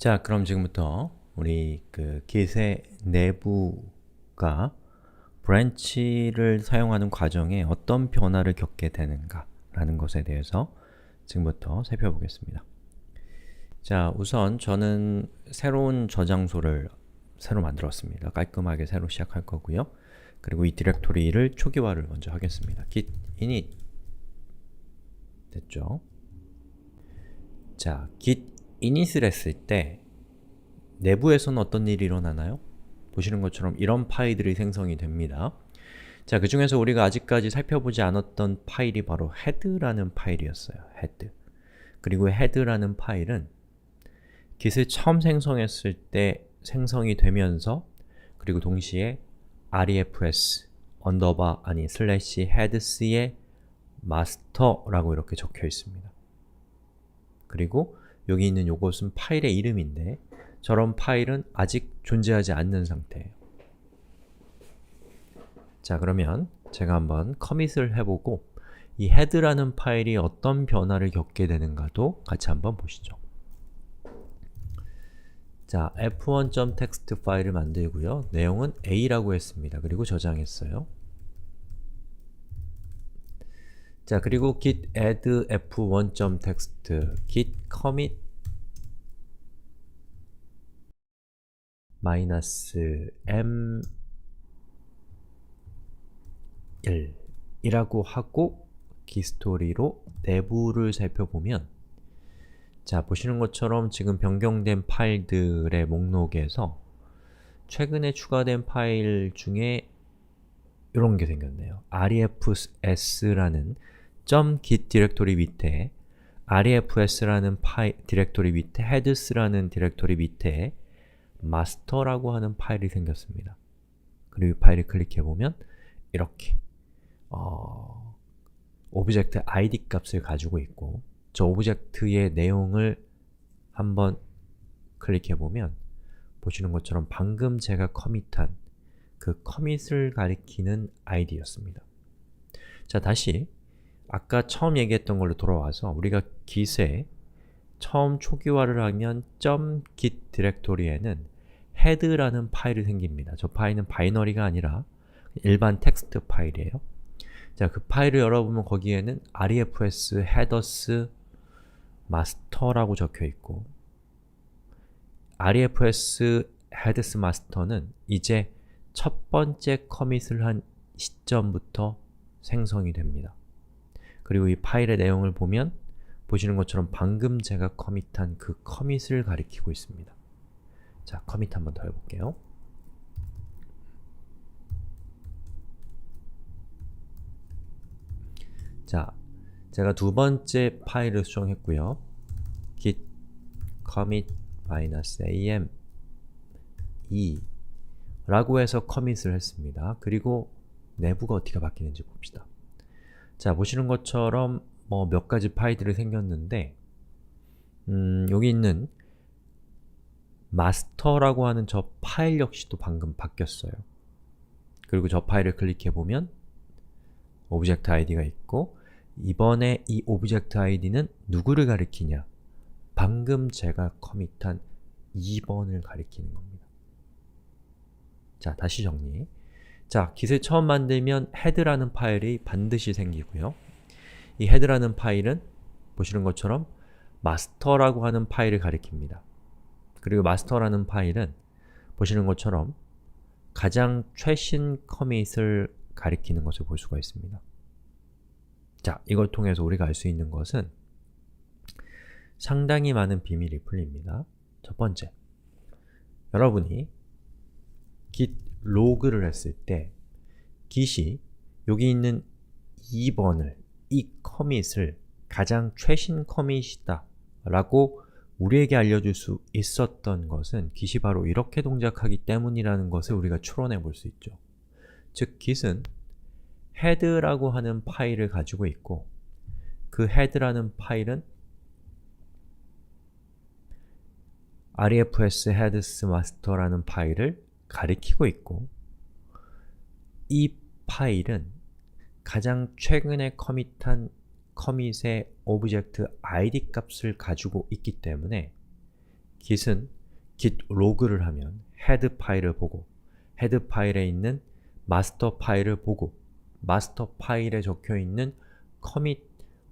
자, 그럼 지금부터 우리 그 git의 내부가 브랜치를 사용하는 과정에 어떤 변화를 겪게 되는가 라는 것에 대해서 지금부터 살펴보겠습니다. 자, 우선 저는 새로운 저장소를 새로 만들었습니다. 깔끔하게 새로 시작할 거고요. 그리고 이 디렉토리를 초기화를 먼저 하겠습니다. git init 됐죠? 자, git init을 했을 때 내부에서는 어떤 일이 일어나나요? 보시는 것처럼 이런 파일들이 생성이 됩니다. 자, 그 중에서 우리가 아직까지 살펴보지 않았던 파일이 바로 head라는 파일이었어요. head. 그리고 head라는 파일은 git을 처음 생성했을 때 생성이 되면서 그리고 동시에 refs 언더바 아니 슬래시 heads의 master라고 이렇게 적혀 있습니다. 그리고 여기 있는 요것은 파일의 이름인데 저런 파일은 아직 존재하지 않는 상태예요. 자 그러면 제가 한번 커밋을 해보고 이 head라는 파일이 어떤 변화를 겪게 되는가도 같이 한번 보시죠. 자, f1.txt 파일을 만들고요. 내용은 a라고 했습니다. 그리고 저장했어요. 자, 그리고 git add f1.txt git commit 마이너스 m 1 이라고 하고 기스토리로 내부를 살펴보면 자, 보시는 것처럼 지금 변경된 파일들의 목록에서 최근에 추가된 파일 중에 이런 게 생겼네요. refs라는 .git 디렉토리 밑에 refs라는 파일 디렉토리 밑에 heads라는 디렉토리 밑에 master라고 하는 파일이 생겼습니다. 그리고 이 파일을 클릭해보면 이렇게 어, 오브젝트 id 값을 가지고 있고 저 오브젝트의 내용을 한번 클릭해보면 보시는 것처럼 방금 제가 커밋한 그 커밋을 가리키는 id였습니다. 자, 다시 아까 처음 얘기했던 걸로 돌아와서 우리가 git에 처음 초기화를 하면 .git 디렉토리에는 head라는 파일이 생깁니다. 저 파일은 바이너리가 아니라 일반 텍스트 파일이에요. 자, 그 파일을 열어보면 거기에는 refs headers master라고 적혀 있고 refs headers master는 이제 첫 번째 커밋을 한 시점부터 생성이 됩니다. 그리고 이 파일의 내용을 보면 보시는 것처럼 방금 제가 커밋한 그 커밋을 가리키고 있습니다. 자, 커밋 한번 더 해볼게요. 자, 제가 두 번째 파일을 수정했고요. git commit -am 2 라고 해서 커밋을 했습니다. 그리고 내부가 어떻게 바뀌는지 봅시다. 자, 보시는 것처럼 뭐 몇 가지 파일들이 생겼는데 음, 여기 있는 마스터라고 하는 저 파일 역시도 방금 바뀌었어요. 그리고 저 파일을 클릭해보면 오브젝트 id가 있고 이번에 이 오브젝트 id는 누구를 가리키냐? 방금 제가 커밋한 2번을 가리키는 겁니다. 자, 다시 정리. 자, 깃을 처음 만들면 head라는 파일이 반드시 생기고요. 이 head라는 파일은 보시는 것처럼 master라고 하는 파일을 가리킵니다. 그리고 master라는 파일은 보시는 것처럼 가장 최신 커밋을 가리키는 것을 볼 수가 있습니다. 자, 이걸 통해서 우리가 알 수 있는 것은 상당히 많은 비밀이 풀립니다. 첫 번째, 여러분이 git 로그를 했을 때 git이 여기 있는 2번을, 이 커밋을 가장 최신 커밋이다 라고 우리에게 알려줄 수 있었던 것은 git이 바로 이렇게 동작하기 때문이라는 것을 우리가 추론해 볼 수 있죠. 즉, git은 head라고 하는 파일을 가지고 있고 그 head라는 파일은 refs heads master라는 파일을 가리키고 있고 이 파일은 가장 최근에 커밋한 커밋의 오브젝트 id 값을 가지고 있기 때문에 git은 git 로그를 하면 헤드 파일을 보고 헤드 파일에 있는 마스터 파일을 보고 마스터 파일에 적혀 있는 commit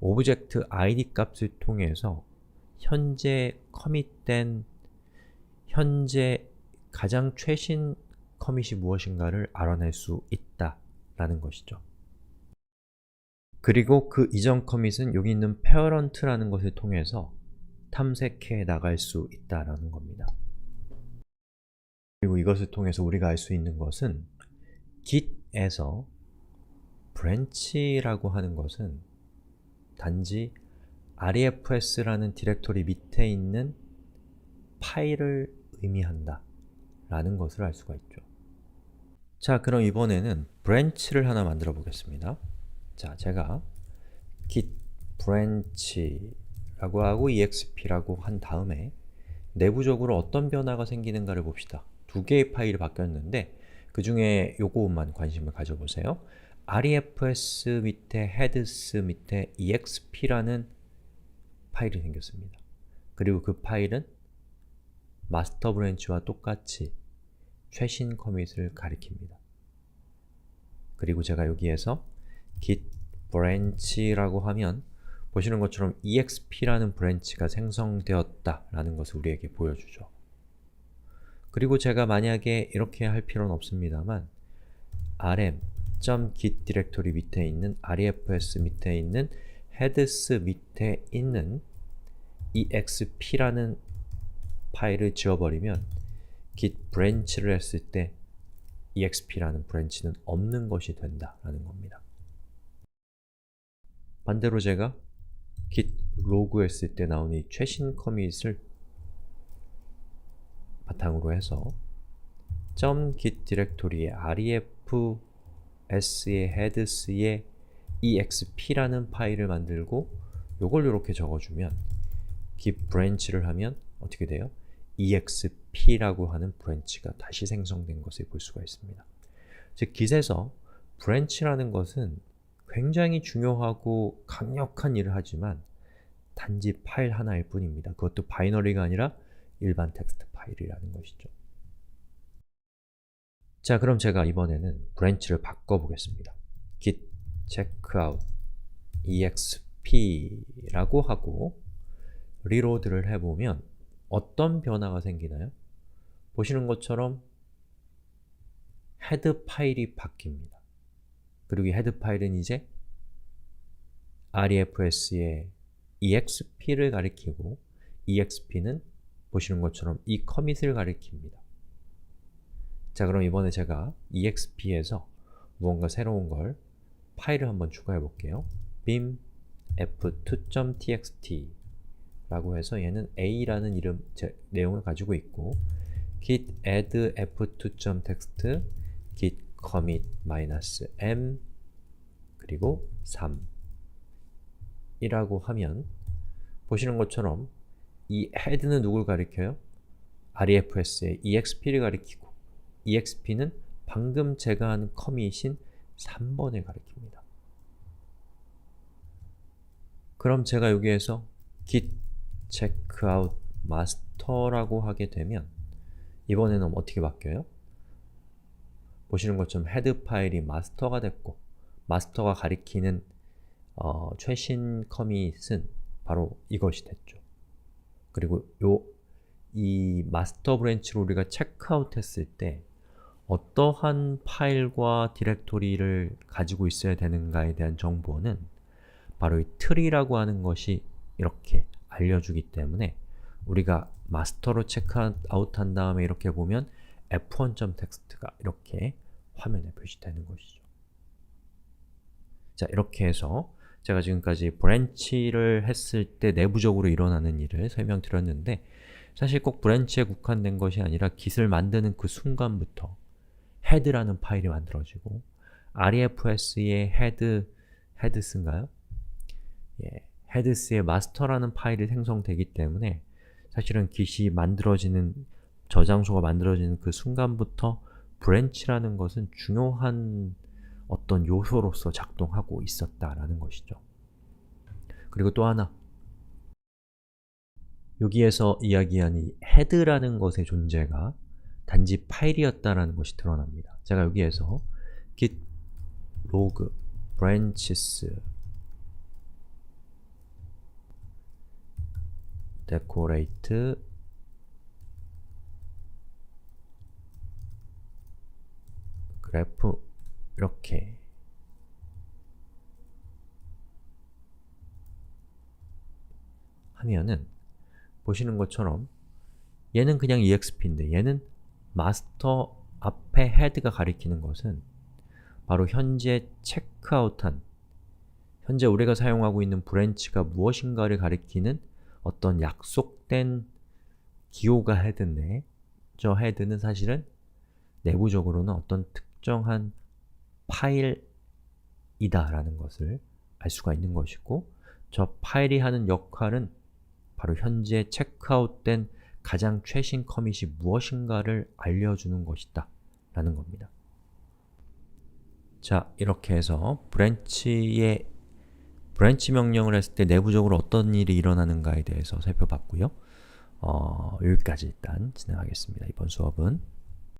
오브젝트 id 값을 통해서 현재 커밋된 현재 가장 최신 커밋이 무엇인가를 알아낼 수 있다라는 것이죠. 그리고 그 이전 커밋은 여기 있는 parent라는 것을 통해서 탐색해 나갈 수 있다라는 겁니다. 그리고 이것을 통해서 우리가 알 수 있는 것은 git에서 branch라고 하는 것은 단지 refs라는 디렉토리 밑에 있는 파일을 의미한다 라는 것을 알 수가 있죠. 자, 그럼 이번에는 branch를 하나 만들어 보겠습니다. 자, 제가 git branch라고 하고 exp라고 한 다음에 내부적으로 어떤 변화가 생기는가를 봅시다. 두 개의 파일이 바뀌었는데 그 중에 요것만 관심을 가져보세요. refs 밑에 heads 밑에 exp라는 파일이 생겼습니다. 그리고 그 파일은 마스터 브랜치와 똑같이 최신 커밋을 가리킵니다. 그리고 제가 여기에서 git branch라고 하면 보시는 것처럼 exp라는 브랜치가 생성되었다 라는 것을 우리에게 보여주죠. 그리고 제가 만약에 이렇게 할 필요는 없습니다만 rm.git 디렉토리 밑에 있는 refs 밑에 있는 heads 밑에 있는 exp라는 파일을 지워버리면 git branch를 했을 때 exp라는 브랜치는 없는 것이 된다라는 겁니다. 반대로 제가 git 로그 했을 때 나오는 이 최신 커밋을 바탕으로 해서 .git 디렉토리에 refs의 heads에 exp라는 파일을 만들고 요걸 이렇게 적어주면 git branch를 하면 어떻게 돼요? Exp라고 하는 브랜치가 다시 생성된 것을 볼 수가 있습니다. 즉, git에서 branch라는 것은 굉장히 중요하고 강력한 일을 하지만 단지 파일 하나일 뿐입니다. 그것도 바이너리가 아니라 일반 텍스트 파일이라는 것이죠. 자, 그럼 제가 이번에는 브랜치를 바꿔보겠습니다. git checkout exp라고 하고 리로드를 해보면 어떤 변화가 생기나요? 보시는 것처럼 헤드 파일이 바뀝니다. 그리고 이 헤드 파일은 이제 refs의 exp를 가리키고 exp는 보시는 것처럼 이 커밋을 가리킵니다. 자 그럼 이번에 제가 exp에서 무언가 새로운 걸 파일을 한번 추가해 볼게요. bin f2.txt 라고 해서 얘는 a라는 이름, 제, 내용을 가지고 있고 git add f2.text git commit -m 그리고 3 이라고 하면 보시는 것처럼 이 head는 누굴 가리켜요? refs의 exp를 가리키고 exp는 방금 제가 한 커밋인 3번을 가리킵니다. 그럼 제가 여기에서 git checkout master라고 하게 되면 이번에는 어떻게 바뀌어요? 보시는 것처럼 헤드 파일이 마스터가 됐고 마스터가 가리키는 어, 최신 커밋은 바로 이것이 됐죠. 그리고 요 이 마스터 브랜치로 우리가 체크아웃 했을 때 어떠한 파일과 디렉토리를 가지고 있어야 되는가에 대한 정보는 바로 이 트리라고 하는 것이 이렇게 알려주기 때문에 우리가 마스터로 체크아웃 한 다음에 이렇게 보면 f1.txt가 이렇게 화면에 표시되는 것이죠. 자, 이렇게 해서 제가 지금까지 브랜치를 했을 때 내부적으로 일어나는 일을 설명드렸는데 사실 꼭 브랜치에 국한된 것이 아니라 깃을 만드는 그 순간부터 head라는 파일이 만들어지고 refs의 head, heads인가요? 예, heads의 master라는 파일이 생성되기 때문에 사실은 깃이 만들어지는 저장소가 만들어지는 그 순간부터 브랜치라는 것은 중요한 어떤 요소로서 작동하고 있었다라는 것이죠. 그리고 또 하나 여기에서 이야기한 이 head라는 것의 존재가 단지 파일이었다라는 것이 드러납니다. 제가 여기에서 git log branches decorate. 그래프 이렇게. 하면은 보시는 것처럼 얘는 그냥 exp인데 얘는 마스터 앞에 head가 가리키는 것은 바로 현재 체크아웃한 현재 우리가 사용하고 있는 브랜치가 무엇인가를 가리키는 어떤 약속된 기호가 헤드인데 저 헤드는 사실은 내부적으로는 어떤 특정한 파일이다 라는 것을 알 수가 있는 것이고 저 파일이 하는 역할은 바로 현재 체크아웃된 가장 최신 커밋이 무엇인가를 알려주는 것이다 라는 겁니다. 자, 이렇게 해서 브랜치의 브랜치 명령을 했을 때 내부적으로 어떤 일이 일어나는가에 대해서 살펴봤고요. 어, 여기까지 일단 진행하겠습니다. 이번 수업은